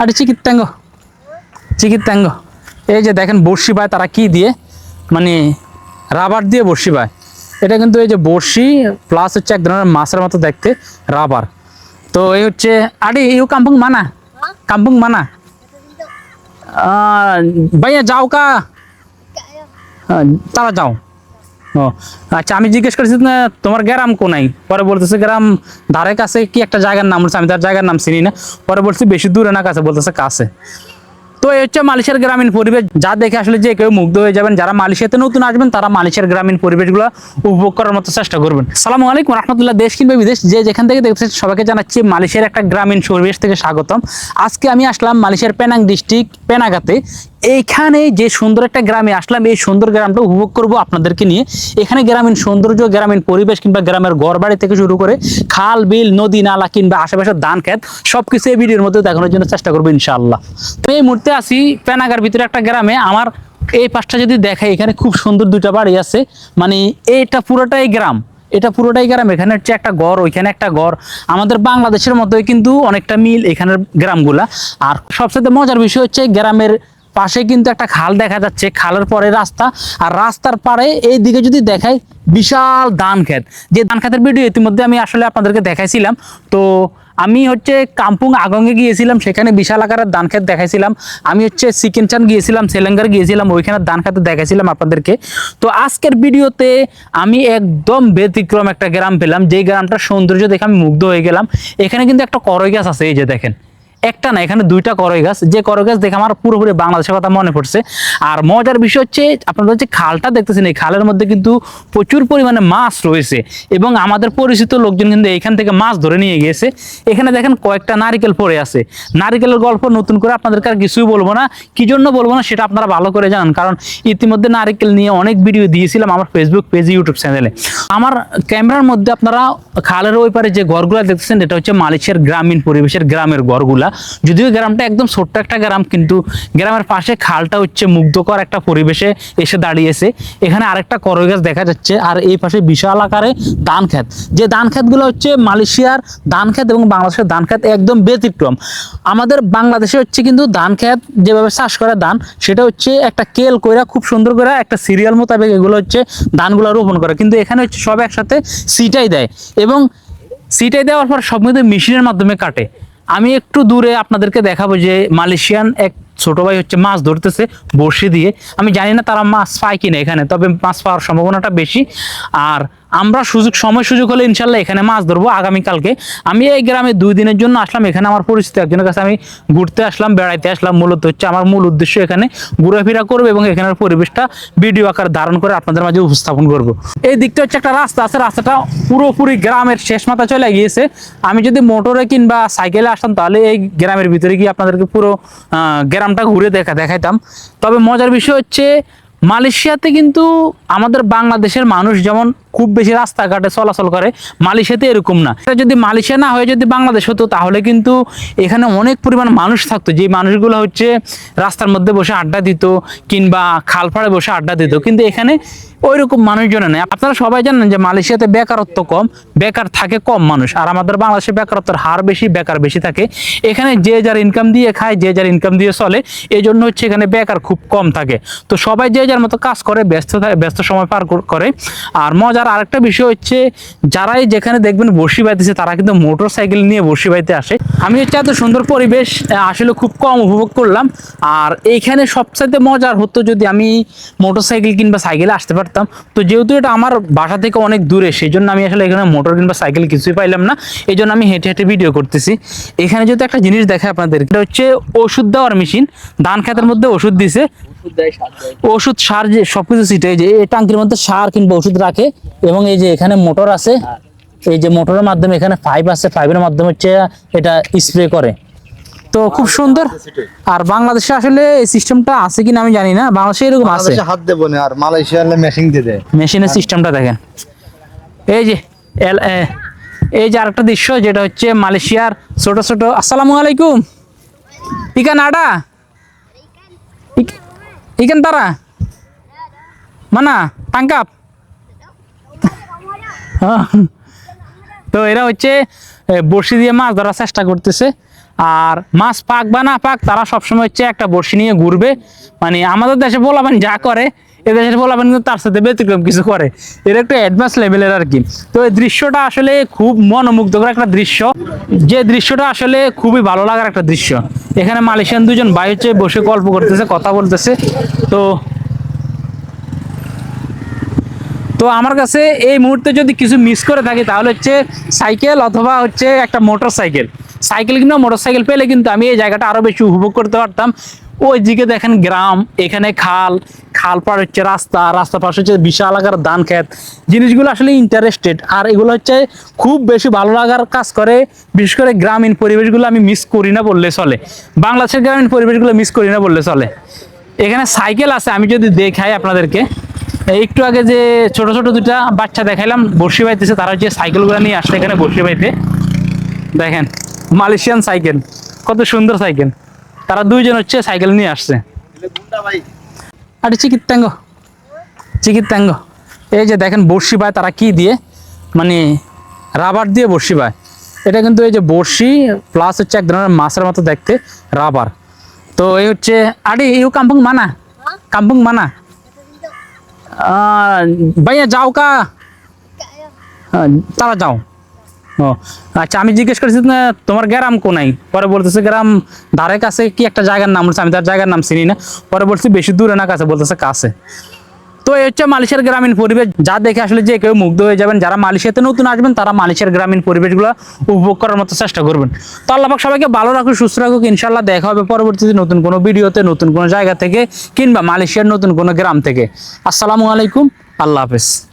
আরে চিকিৎসাঙ্গ চিকিৎসাঙ্গ এই যে দেখেন বড়শি পায়, তারা কি দিয়ে? মানে রাবার দিয়ে বড়শি পায়। এটা কিন্তু এই যে বড়শি প্লাস হচ্ছে এক ধরনের মাছের মতো দেখতে, রাবার। তো এই হচ্ছে, আরে ইউ কাম্পুং মানা। কাম্পুং মানা। ভাইয়া যাও কা। তারা যাও। ও আচ্ছা আমি জিজ্ঞেস করেছি তোমার গ্রাম কোনাই পরে বলতেছে, গ্রাম ধারে কাছে কি একটা জায়গার নাম আমি তার জায়গার নাম চিনি না। পরে বলছি, বেশি দূরে না কাছে, বলতেছে, কাছে। তো এই হচ্ছে মালয়েশিয়ার গ্রামীণ পরিবেশ। যা দেখে আসলে যে কেউ মুগ্ধ হয়ে যাবেন, যারা মালয়েশিয়াতে নতুন আসবেন, তারা মালয়েশিয়ার গ্রামীণ পরিবেশগুলো উপভোগ করার মতো চেষ্টা করবেন। সালামু আলাইকুম, রহমতুল্লাহ, দেশ কিংবা বিদেশ। যে যেখান থেকে দেখছেন, সবাইকে জানাচ্ছি, মালয়েশিয়ার একটা গ্রামীণ পরিবেশ থেকে স্বাগতম। আজকে আমি আসলাম মালয়েশিয়ার পেনাং ডিস্ট্রিক্ট, পেনাগাতে। এইখানে যে সুন্দর একটা গ্রামে আসলাম, এই সুন্দর গ্রামটা উপভোগ করব আপনাদেরকে নিয়ে। এখানে গ্রামীণ সৌন্দর্য, গ্রামীণ পরিবেশ কিংবা গ্রামের ঘর বাড়ি থেকে শুরু করে খাল, বিল, নদী, নালা কিংবা আশেপাশের ধান খেত সবকিছু এই ভিডিওর মধ্যে দেখানোর জন্য চেষ্টা করব ইনশাআল্লাহ। তো এই মুহূর্তে আসি পেনাগার ভিতরে একটা গ্রামে। আমার এই পাশটা যদি দেখাই, এখানে খুব সুন্দর দুইটা বাড়ি আছে। মানে এইটা পুরোটাই গ্রাম। এটা পুরোটাই গ্রাম। এখানে হচ্ছে একটা গড় ওইখানে একটা গড় আমাদের বাংলাদেশের মতোই কিন্তু অনেকটা মিল এখানের গ্রামগুলা। আর সবচেয়ে মজার বিষয় হচ্ছে, গ্রামের পাশে কিন্তু একটা খাল দেখা যাচ্ছে। খালের পরে রাস্তা। আর রাস্তার পারে এই দিকে যদি দেখাই, বিশাল ধান ক্ষেত। যে ধান ক্ষেতের ভিডিও ইতিমধ্যে আমি আসলে আপনাদেরকে দেখাইছিলাম। তো আমি হচ্ছে কাম্পুং আগঙ্গে গিয়েছিলাম, সেখানে বিশাল আকারের ধান ক্ষেত দেখাইছিলাম। আমি হচ্ছে সিকিনচান গিয়েছিলাম, সেলেঙ্গার গিয়েছিলাম, ওইখানে ধান ক্ষেত দেখাইছিলাম আপনাদেরকে। তো আজকের ভিডিওতে আমি একদম ব্যতিক্রম একটা গ্রাম পেলাম। যেই গ্রামটার সৌন্দর্য দেখে আমি মুগ্ধ হয়ে গেলাম। এখানে কিন্তু একটা করই গাছ আছে, এই যে দেখেন। একটা না, এখানে দুইটা করই গাছ। যে করই গাছ দেখে আমার পুরোপুরি বাংলাদেশের কথা মনে পড়ছে। আর মজার বিষয় হচ্ছে, আপনারা হচ্ছে খালটা দেখতেছেন, এই খালের মধ্যে কিন্তু প্রচুর পরিমাণে মাছ রয়েছে এবং আমাদের পরিচিত লোকজন কিন্তু এইখান থেকে মাছ ধরে নিয়ে গিয়েছে। এখানে দেখেন কয়েকটা নারিকেল পড়ে আছে। নারিকেলের গল্প নতুন করে আপনাদেরকে আর কিছুই বলব না। কি জন্য বলব না, সেটা আপনারা ভালো করে জানেন। কারণ ইতিমধ্যে নারিকেল নিয়ে অনেক ভিডিও দিয়েছিলাম আমার ফেসবুক পেজ ইউটিউব চ্যানেলে আমার ক্যামেরার মধ্যে আপনারা খালের ওই পারে যে ঘরগুলা দেখতেছেন, এটা হচ্ছে মালয়েশিয়ার গ্রামীণ পরিবেশের গ্রামের ঘরগুলা। যদিও গ্রামটা একদম ছোট্ট একটা গ্রাম, কিন্তু গ্রামের পাশে খালটা হচ্ছে মুগ্ধকর একটা পরিবেশে এসে দাঁড়িয়েছে। এখানে আরেকটা করই গাছ দেখা যাচ্ছে, আর এই পাশে বিশাল আকারে ধান ক্ষেত। যে ধান ক্ষেতগুলো হচ্ছে মালয়েশিয়ার ধান ক্ষেত এবং বাংলাদেশের ধান ক্ষেত একদম ব্যতিক্রম। আমাদের বাংলাদেশে হচ্ছে কিন্তু ধান ক্ষেত যেভাবে চাষ করে ধান, সেটা হচ্ছে একটা কেল কইরা খুব সুন্দর করে একটা সিরিয়াল মোতাবেক এগুলো হচ্ছে ধানগুলো রোপণ করে। কিন্তু এখানে হচ্ছে সব একসাথে সিটাই দেয় এবং সিটাই দেওয়ার পর সব মেশিনের মাধ্যমে কাটে। আমি একটু দূরে আপনাদেরকে দেখাবো যে মালয়েশিয়ান এক ছোট ভাই হচ্ছে মাছ ধরতেছে বড়শি দিয়ে। আমি জানি না তারা মাছ পায় কিনা এখানে, তবে মাছ পাওয়ার সম্ভাবনাটা বেশি। আর আমরা সুযোগ, সময় সুযোগ হলে ইনশাল্লাহ এখানে মাছ ধরবো আগামীকালকে। আমি এই গ্রামে দুই দিনের জন্য আসলাম, এখানে আমার পরিচিত একজনের কাছে আমি ঘুরতে আসলাম, বেড়াইতে আসলাম। মূলত হচ্ছে আমার মূল উদ্দেশ্য এখানে ঘোরাফেরা করব এবং এখানের পরিবেশটা ভিডিও আকার ধারণ করে আপনাদের মাঝে উপস্থাপন করব। এই দিকটা হচ্ছে একটা রাস্তা আছে, রাস্তাটা পুরোপুরি গ্রামের শেষ মাথা চলে গিয়েছে। আমি যদি মোটরে কিংবা সাইকেলে আসতাম, তাহলে এই গ্রামের ভিতরে গিয়ে আপনাদেরকে পুরো গ্রামটা ঘুরে দেখা, দেখাইতাম। তবে মজার বিষয় হচ্ছে, মালয়েশিয়াতে কিন্তু আমাদের বাংলাদেশের মানুষ যেমন খুব বেশি রাস্তাঘাটে চলাচল করে, মালয়েশিয়াতে এরকম না। এটা যদি মালয়েশিয়া না হয়ে যদি বাংলাদেশ হতো, তাহলে কিন্তু এখানে অনেক পরিমাণ মানুষ থাকতো। যে মানুষগুলো হচ্ছে রাস্তার মধ্যে বসে আড্ডা দিত, কিংবা খালপাড়ে বসে আড্ডা দিত। কিন্তু এখানে ওই রকম মানুষজন নেই। আপনারা সবাই জানেন যে মালয়েশিয়াতে বেকারত্ব কম, বেকার থাকে কম মানুষ। আর আমাদের বাংলাদেশে বেকারত্বের হার বেশি, বেকার বেশি থাকে। এখানে যে যার ইনকাম দিয়ে খায়, যে যার ইনকাম দিয়ে চলে এই জন্য হচ্ছে এখানে বেকার খুব কম থাকে। তো সবাই যে যার মতো কাজ করে, ব্যস্ত থাকে, ব্যস্ত সময় পার কর- আর মজার আরেকটা বিষয় হচ্ছে, যারাই যেখানে দেখবেন বসি বাইতেছে, তারা কিন্তু মোটর সাইকেল নিয়ে বসি বাইতে আসে। আমি হচ্ছে এত সুন্দর পরিবেশ আসলে খুব কম উপভোগ করলাম। আর এইখানে সবচাইতে মজার হতো যদি আমি মোটর সাইকেল কিংবা সাইকেলে আসতে পারতাম। তো যেহেতু এটা আমার বাসা থেকে অনেক দূরে সেই জন্য আমি আসলে এখানে মোটর কিংবা সাইকেল কিছুই পাইলাম না। এই জন্য আমি হেঁটে হেঁটে ভিডিও করতেছি। এখানে যদি একটা জিনিস দেখায় আপনাদের, এটা হচ্ছে ওষুধ দেওয়ার মেশিন। ধান খেতের মধ্যে ওষুধ দিছে। ওষুধ সার যে সবকিছু সিটে যে এই টাঙ্কির মধ্যে সার কিংবা ওষুধ রাখে এবং এই যে এখানে মোটর আছে এই যে মোটরের মাধ্যমে এখানে পাইপ আছে পাইপের মাধ্যমে হচ্ছে এটা স্প্রে করে। তো খুব সুন্দর। আর বাংলাদেশে আসলে এই সিস্টেমটা আছে কিনা আমি জানি না বাংলাদেশে এরকম আছে। হাত দেবো না আর মালয়েশিয়া মেশিন দিয়ে দেয়। মেশিনের সিস্টেমটা দেখেন। এই যে এল এ, এই যে আরেকটা দৃশ্য যেটা হচ্ছে মালয়েশিয়ার ছোট ছোট আসসালামু আলাইকুম। ইকান আডা ইক- tara? Mana? Tangkap. হ্যাঁ। তো এরা হচ্ছে বড়শি দিয়ে মাছ ধরার চেষ্টা করতেছে আর মাছ পাক বা না পাক, তারা সবসময় হচ্ছে একটা বড়শি নিয়ে ঘুরবে মানে আমাদের দেশে বলা মানে যা করে এ দেশের বলাবেন কিন্তু তার সাথে ব্যতিক্রম কিছু করে। এর একটা অ্যাডভান্স লেভেলের আর কি। তো এই দৃশ্যটা আসলে খুব মনোমুগ্ধকর একটা দৃশ্য। যে দৃশ্যটা আসলে খুবই ভালো লাগার একটা দৃশ্য। এখানে মালয়েশিয়ান দুজন ভাই হচ্ছে বসে গল্প করতেছে, কথা বলতেছে। তো তো আমার কাছে এই মুহূর্তে যদি কিছু মিস করে থাকি, তাহলে হচ্ছে সাইকেল অথবা হচ্ছে একটা মোটর সাইকেল সাইকেল কিংবা মোটর সাইকেল পেলে কিন্তু আমি এই জায়গাটা আরও বেশি উপভোগ করতে পারতাম। ওই দিকে দেখেন গ্রাম, এখানে খাল খাল পার হচ্ছে রাস্তা রাস্তা পাশে হচ্ছে বিশাল আকার ধান ক্ষেত। জিনিসগুলো আসলে ইন্টারেস্টেড আর এগুলো হচ্ছে খুব বেশি ভালো লাগার কাজ করে। বিশেষ করে গ্রামীণ পরিবেশগুলো আমি মিস করি না বললে চলে। বাংলাদেশের গ্রামীণ পরিবেশগুলো মিস করি না বললে চলে। এখানে সাইকেল আছে, আমি যদি দেখাই আপনাদেরকে। একটু আগে যে ছোট ছোট দুটা বাচ্চা দেখাইলাম বর্ষি বাইতেছে, তারা যে সাইকেলগুলো নিয়ে আসছে এখানে বর্ষি বাইতে। দেখেন, মালয়েশিয়ান সাইকেল, কত সুন্দর সাইকেল। তারা দুইজন হচ্ছে সাইকেল নিয়ে আসছে। আরে চিকিৎসাঙ্গ চিকিৎসাঙ্গ এই যে দেখেন বর্ষি পায়, তারা কি দিয়ে? মানে রাবার দিয়ে বর্ষি পায়। এটা কিন্তু এই যে বর্ষি প্লাস হচ্ছে এক ধরনের মাছের মতো দেখতে, রাবার। তো এই হচ্ছে, আরে ইউ কাম্পুং মানা। কাম্পুং মানা। ভাইয়া যাও কা। তারা যাও। ও আচ্ছা আমি জিজ্ঞেস করেছি তোমার গ্রাম কোনাই পরে বলতেছে, গ্রাম ধারে কাছে কি একটা জায়গার নাম বলছে আমি তার জায়গার নাম চিনি না। পরে বলছি, বেশি দূরে না কাছে, বলতেছে, কাছে। তো এই হচ্ছে মালয়েশিয়ার গ্রামীণ পরিবেশ। যা দেখে আসলে যে কেউ মুগ্ধ হয়ে যাবেন, যারা মালয়েশিয়াতে নতুন আসবেন, তারা মালয়েশিয়ার গ্রামীণ পরিবেশগুলো উপভোগ করার মতো চেষ্টা করবেন। তো আল্লাপাক সবাইকে ভালো রাখুক, সুস্থ রাখুক ইনশাল্লাহ দেখা হবে পরবর্তীতে নতুন কোনো ভিডিওতে, নতুন কোনো জায়গা থেকে কিংবা মালয়েশিয়ার নতুন কোনো গ্রাম থেকে। আসসালামু আলাইকুম, আল্লাহ হাফেজ।